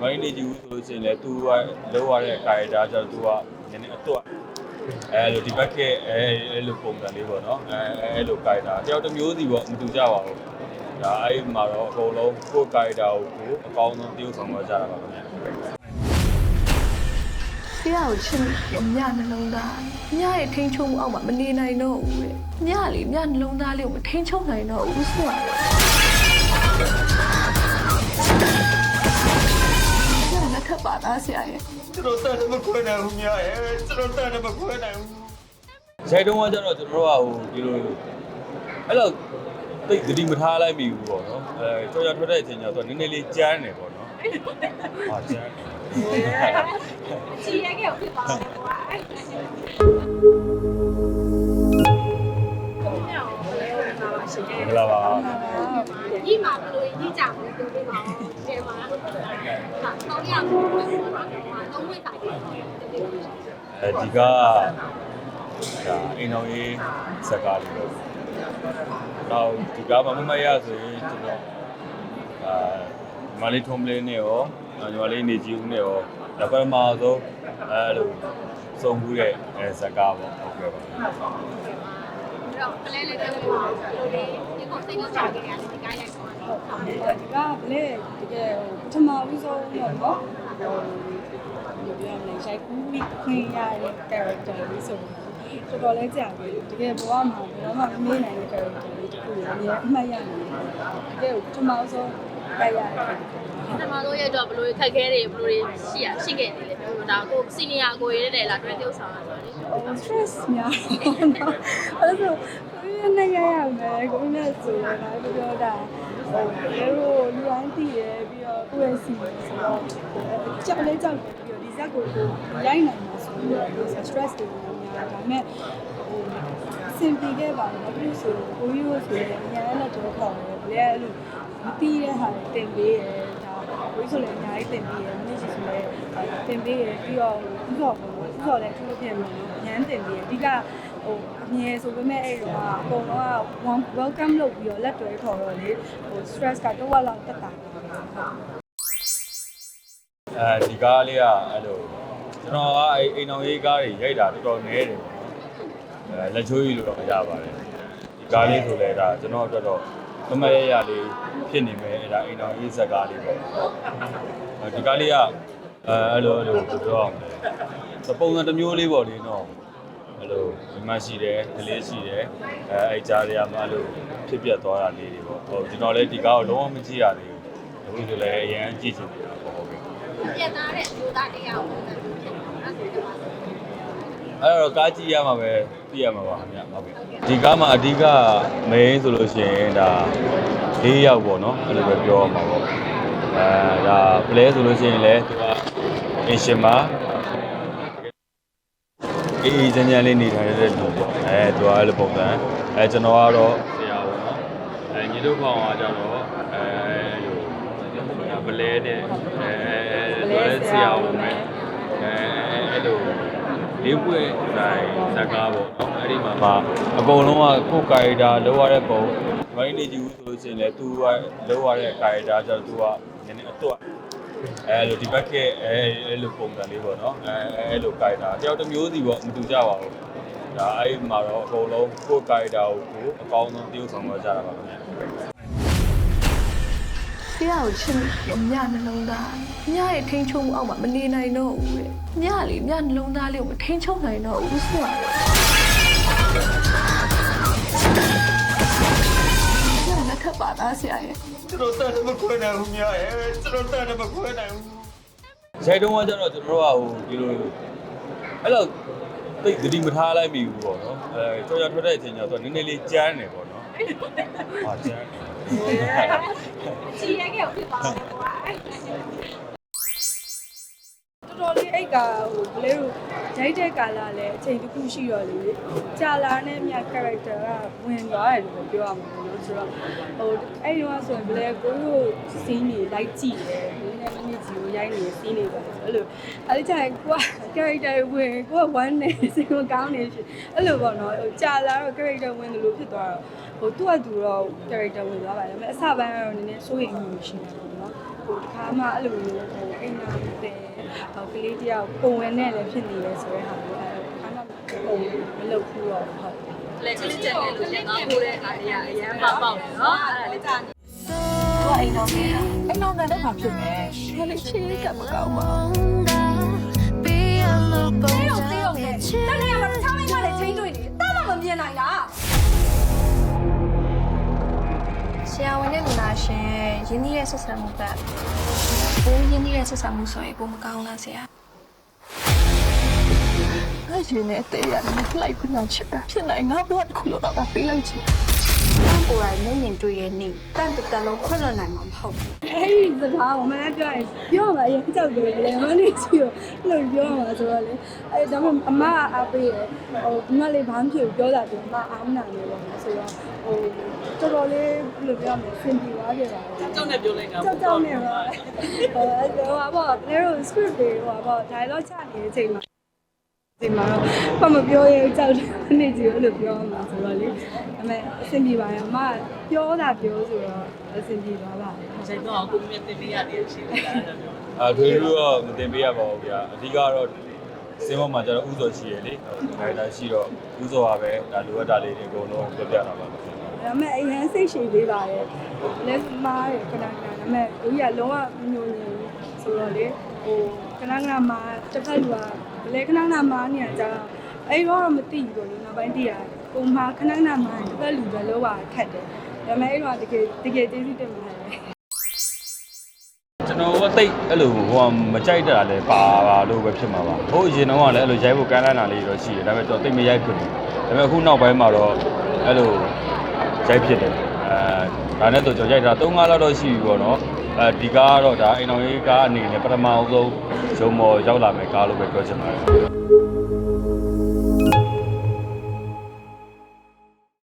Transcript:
မင်းနေကြည့်ဘူးဆိုလို့ရှိရင်လည်း तू ကလောက်ရတဲ့ character ကျတော့ तू ကနည်းနည်းအတော့အဲလိုဒီဘက်ကအဲအဲလိုပုံစံလေးပေါ့နော်အဲအဲလို character တယောက်တစ်မျိုးစီပေါ့မတူကြပါဘူးဒါအဲ့မှာတော့အကုန်လုံးကိုယ် character ကိုကိုအကောင်းဆုံးတည်ဆောင်သွားကြတာပါခင်ဗျာဖေရကိုချစ်လို့ညနှလုံးသားညရဲ့ထိန်းချုပ်မှုအောက်မှာမနေနိုင်တော့ဘူးတဲ့ညလေညနှလုံးသားလေးကိုမထိန်းချုပ်နိုင်တော့ဘူးဆိုတော့ ဆရာရဲ့ကျွန်တော်တန်တယ်မခွဲနိုင်ဘူးများရဲ့ကျွန်တော်တန်တယ်မခွဲနိုင်ဘူးဇိုင်တုံးကကျတော့ကျွန်တော်တို့ကဟိုဒီလိုအဲ့လိုတိတ်သတိမထားလိုက်မိဘူးပေါ့နော်အဲကြောက်ရထွက်တဲ့အချိန်ကျတော့နည်းနည်းလေးကြမ်းနေပေါ့နော်ဟာကြမ်းချီရဲခဲ့ဖြစ်သွားတယ်ကွာအဲ့မြောင်လေးဝင်လာပါရှင်မင်္ဂလာပါဒီမှာဘ ယ်လိုကြီးကြမလဲပြောပြပါဦးဒီမှာဟာတော့ရမှာတော့ဝိတ်တိုင်းတယ်အဲဒီကဒါအိမ်တော်ရေးဇက်ကားလေးပေါ့တော့ဒီကမမမရဆိုရင်ကျွန်တော်အာညီမလေးထုံးပလင်းနဲ့ရောညီမလေးနေကြည့်ဦးနဲ့ရောဒါပထမဆုံးအဲလိုစုံမှုတဲ့အဲဇက်ကားပေါ့ဟုတ်ကဲ့ပါ တော့ကလေးလေးတွေပါဘယ်လိုလဲဒီကိုစိတ်ကိုချခဲ့ရတယ်ဒီကားရိုက်သွားတယ်ဟုတ်တယ်ဒီကဘလေတကယ်ပထမဦးဆုံးတော့နော်ဟိုဒီပြောမလဲရိုက်ကူးပြီးခွင့်ရတဲ့ character လေးဆိုတော့တော်တော်လေးကြာပြီတကယ်ဘဝမှာဘယ်တော့မှမမေ့နိုင်တဲ့ character လေးတစ်ခုကိုအမြဲအမှတ်ရနေတယ်တကယ်ပထမဦးဆုံးတိုက်ရတဲ့ပထမဆုံးရိုက်တော့ဘယ်လိုခက်ခဲတွေဘယ်လိုရှိရရှိခဲ့တယ်လဲပြောလို့ ဒါကိုစီနီယာကိုရဲတယ်လားတွဲပြုတ်ဆောင်တာဆိုတော့ဟို stress များတော့အဲ့ဒါဆိုကိုယ်နဲ့ရရမယ်ကိုယ်နဲ့ဆိုရတာပြောတာဟိုလေရိုလူတိုင်းတည်ရပြီးတော့ကိုယ့်ရဲ့စီဆိုတော့ကြောက်လဲကြောက်တယ်ပြီးတော့ဒီဇက်ကိုကိုရိုက်နိုင်မှာဆိုတော့ stress တွေများဒါပေမဲ့ဟိုစင်ပြေခဲ့ပါတော့ဘူးဆိုကိုကြီးကိုဆိုရင်အများနဲ့တော့ခေါ်တယ်ဘယ်လဲအဲ့လိုမတီးတဲ့ဟာတွေတင်ပေးရဲဒါ ကိုကြီးဆိုလည်းအများကြီးတင်ပေးရဲမင်းစီဆိုလည်းတင်ပေးရဲပြီးတော့ဥစ္စာပေါ့ဥစ္စာလည်းသူ့အပြင်မှာညမ်းတင်ပေးရဲအဓိကဟိုအမြဲဆိုပေမဲ့အဲ့တော့အကုန်လုံးက one welcome လုပ်ပြီးတော့လက်တွဲခေါ်တော့လေဟို stress ကတော့ဝက်လောက်တက်တာဟုတ်အဲဒီကားလေးကအဲ့လိုကျွန်တော်ကအဲ့အိမ်တော်ရေးကားတွေရိုက်တာတော်တော်နည်းတယ်ပေါ့နော်အဲလက်ချိုးကြီးလို့တော့ရပါတယ်ဒီကားလေးဆိုလဲဒါကျွန်တော်အတွက်တော့ မမရရလေးဖြစ်နေမယ်အဲ့ဒါအိမ်တော်ရေးဇက်ကားလေးပေါ့ဒီကားလေးကအဲအဲ့လိုအဲ့လိုပြောအောင်လေပုံစံတစ်မျိုးလေးပေါ့လေနော်အဲ့လိုဒီမှာရှိတယ်ကလေးရှိတယ်အဲအဲ့ကြားရမှာအဲ့လိုဖြစ်ပြသွားတာလေးတွေပေါ့ဟိုကျွန်တော်လည်းဒီကားကိုလုံးဝမကြည့်ရသေးဘူးအခုဆိုလည်းအရင်ကြည့်ချင်နေတာပေါ့ဟုတ်ကဲ့ပြတ်သားတဲ့အမျိုးသားတရားကိုဖြစ်နေတာအဲ့ဒါဆိုတော့အဲ့တော့ကားကြည့်ရမှာပဲ သိရမှာပါခင်ဗျဟုတ်ကဲ့ဒီကားမှာအဓိက main ဆိုလို့ရှိရင်ဒါ၄ယောက်ပေါ့နော်အဲ့လိုပဲပြောရမှာပေါ့အဲဒါ play ဆိုလို့ရှိရင်လည်းသူကအင်ရှင်မှာအေးအေးချမ်းချမ်းလေးနေထိုင်ရတဲ့လူပေါ့အဲသူကအဲ့လိုပုံစံအဲကျွန်တော်ကတော့ဆရာပေါ့နော်အဲညီတို့ဖောင်ကကြတော့အဲလိုပလဲနဲ့အဲအဲအဲဆရာပေါ့မယ်အဲအဲ့လို လေးပွဲဆိုင်ဇက်ကားပေါ့နော်အဲ့ဒီမှာမှာအကုန်လုံးကကိုယ်ကာရီတာလောက်ရတဲ့ပုံမင်းနေကြည့်ဘူးဆိုလို့ရှိရင်လည်း तू ကလောက်ရတဲ့ကာရီတာကျတော့ तू ကနည်းနည်းအတော့အဲလိုဒီဘက်ကအဲအဲ့လိုပုံစံလေးပေါ့နော်အဲအဲ့လိုကာရီတာတယောက်တစ်မျိုးစီပေါ့မတူကြပါဘူးဒါအဲ့မှာတော့အကုန်လုံးကိုယ်ကာရီတာကိုကိုအကောင်းဆုံးတည်ဆောင်သွားကြတာပါခင်ဗျာ ဖေရကိုချစ်လို့ညနှလုံးသားညရဲ့ထိန်းချုပ်မှုအောက်မှာမနေနိုင်တော့ဘူးတဲ့ညလေညနှလုံးသားလေးကိုမထိန်းချုပ်နိုင်တော့ဘူးဆိုတော့ညလက်ထပ်ပါသားဆရာရဲ့ကျွန်တော်တန်တယ်မခွဲနိုင်ဘူးများရဲ့ကျွန်တော်တန်တယ်မခွဲနိုင်ဘူးဇိုင်တုံးကကျတော့ကျွန်တော်တို့ကဟိုဒီလိုအဲ့လိုတိတ်သတိမထားလိုက်မိဘူးပေါ့နော်အဲကြောက်ရထွက်တဲ့အချိန်ကျတော့နည်းနည်းလေးကြမ်းနေပေါ့နော်ဟာကြမ်းနေ ချီရဲခဲ့ဖြစ်သွားတယ်ကွာတော်တော်လေးအိတ်ကဟိုဘလေးတို့ဂျိုက်တဲ့ကာလာလည်းအချိန်တစ်ခုရှိတော့လေကြာလာတဲ့မြတ် character ကဝင်သွားတယ်လို့ပြောရမှာလို့ဆိုတော့ဟိုအဲ့ဒီတော့ဆိုရင်ဘလေးကိုတို့စီးနေလိုက်ကြည့်တယ်ဒီနေ့မင်းကြီးကိုရိုက်နေစီးနေပါအဲ့လိုအဲ့ဒီကျရင်ကိုက character ဝင်ကိုက1နေစိတ်မကောင်းနေရှင်အဲ့လိုပေါ့နော်ဟိုကြာလာတော့ character ဝင်တယ်လို့ဖြစ်သွားတော့ ဟိုသူ့အတူတော့ character ဝင်သွားပါတယ်ဒါပေမဲ့အစပိုင်းကတော့နည်းနည်းစိုးရိမ်မှုရှိတယ်ပေါ့နော်ဟိုတခါမှအဲ့လိုမျိုးဟိုအိမ်နာတဲ့ဟိုကလေးတယောက်ပုံဝင်နဲ့လည်းဖြစ်နေရဲဆိုတဲ့ဟာမျိုးအဲ့တခါမှဟိုမလုပ်ဘူးတော့ဟုတ်လေကလေးကျန်တယ်လို့ငါပို့တဲ့အခါတည်းကအရန်ပေါက်ပေါက်တယ်နော်အဲ့ဒါလေးကြာနေသူကအိမ်တော်ကြီးအိမ်တော်ကလည်းမဖြစ်မယ်ငါလည်းချေးကမကောင်းပါဘူးတေးရုံတေးရုံနဲ့တနေ့ကမှတစ်ခြားမိန်းမလေး ရှင်ရဲ့ရင်းနှီးရဲ့ဆက်ဆံမှုကဘိုးရင်းနှီးရဲ့ဆက်ဆံမှုဆိုရင်ဘိုးမကောင်းလားဆရာ အဲ့ဒီနဲ့တည်းရတယ်လိုက်ခုနချစ်တာဖြစ်နိုင်ငါဘာတစ်ခုလို့တော့ပေးလိုက်ချင်ကိုယ်တိုင်မျက်မြင်တွေ့ရဲ့နေ့တန်တတလုံးခွင့်လွှတ်နိုင်မှာမဟုတ်ဘူးအဲ့ဒီစကားကိုမလည်းပြောရင်ပြောမှာအရင်ကြောက်တယ်လေမနေချီကိုလို့ပြောမှာဆိုတော့လေအဲဒါမှအမကအားပေးရဟိုဒီမလေးဘာမှဖြစ်ပြောတာဒီမအားမနာနေပါဘူးဆိုတော့ဟိုတော်တော်လေးဘယ်လိုပြောမလဲစင်ပြေသွားကြပါဘူးကြောက်နေပြောလိုက်တာကြောက်ကြောက်နေပါဟိုအဲ့တော့ဘာလဲတို့ script တွေဟိုဘာ dialogue ချနေတဲ့အချိန်မှာ ဒီမှာတော့ဘာမပြောရဲကြောက်တယ်နေကြည့်လို့ပြောမှာဆိုတော့လေဒါပေမဲ့အဆင်ပြေပါရဲ့အမပြောတာပြောဆိုတော့အဆင်ပြေသွားပါတယ်ချိန်တော့ကိုမြင်တင်ပေးရတယ်ရှိတယ်အဲ့လိုမျိုးအဲထွေထူးတော့မတင်ပေးရပါဘူးဗျာအဓိကတော့စင်းမမှာကျတော့ဥစောရှိရလေဒါဒါရှိတော့ဥစောပါပဲဒါလိုအပ်တာလေးတွေအကုန်လုံးပြောပြတာပါဒါပေမဲ့အရင်စိတ်ရှည်ပေးပါရဲ့လက်မားရခဏခဏဒါပေမဲ့ကိုကြီးကလုံးဝမညိုညင်ဘူးဆိုတော့လေဟိုခဏခဏမာတစ်ဖက်လူက ဘလဲခဏခဏမာနေရကြတော့အဲ့တော့မသိဘူးလို့နောက်ပိုင်းသိရတယ်ပုံမှာခဏခဏမာတစ်ဖက်လူပဲလုံးဝခတ်တယ်ဒါပေမဲ့အဲ့တော့တကယ်တကယ်ကျေးဇူးတင်ပါတယ်ကျွန်တော်ကတိတ်အဲ့လိုဟိုမကြိုက်တာလည်းပါပါလို့ပဲဖြစ်မှာပါဟိုအရင်တော့ကလည်းအဲ့လိုရိုက်ဖို့ကမ်းလှမ်းတာလေးတော့ရှိတယ်ဒါပေမဲ့ကျွန်တော်တိတ်မရိုက်ဖြစ်ဘူးဒါပေမဲ့အခုနောက်ပိုင်းမှာတော့အဲ့လိုရိုက်ဖြစ်တယ်အဲဒါနဲ့တော့ကျွန်တော်ရိုက်တာ3 5လောက်တော့ရှိပြီပေါ့နော် အဲဒီကားကတော့ဒါအိမ်တော်ရေးကားအနေနဲ့ပထမအဆုံးရုံမော်ရောက်လာမယ်ကားလို့ပဲပြောချင်ပါတယ်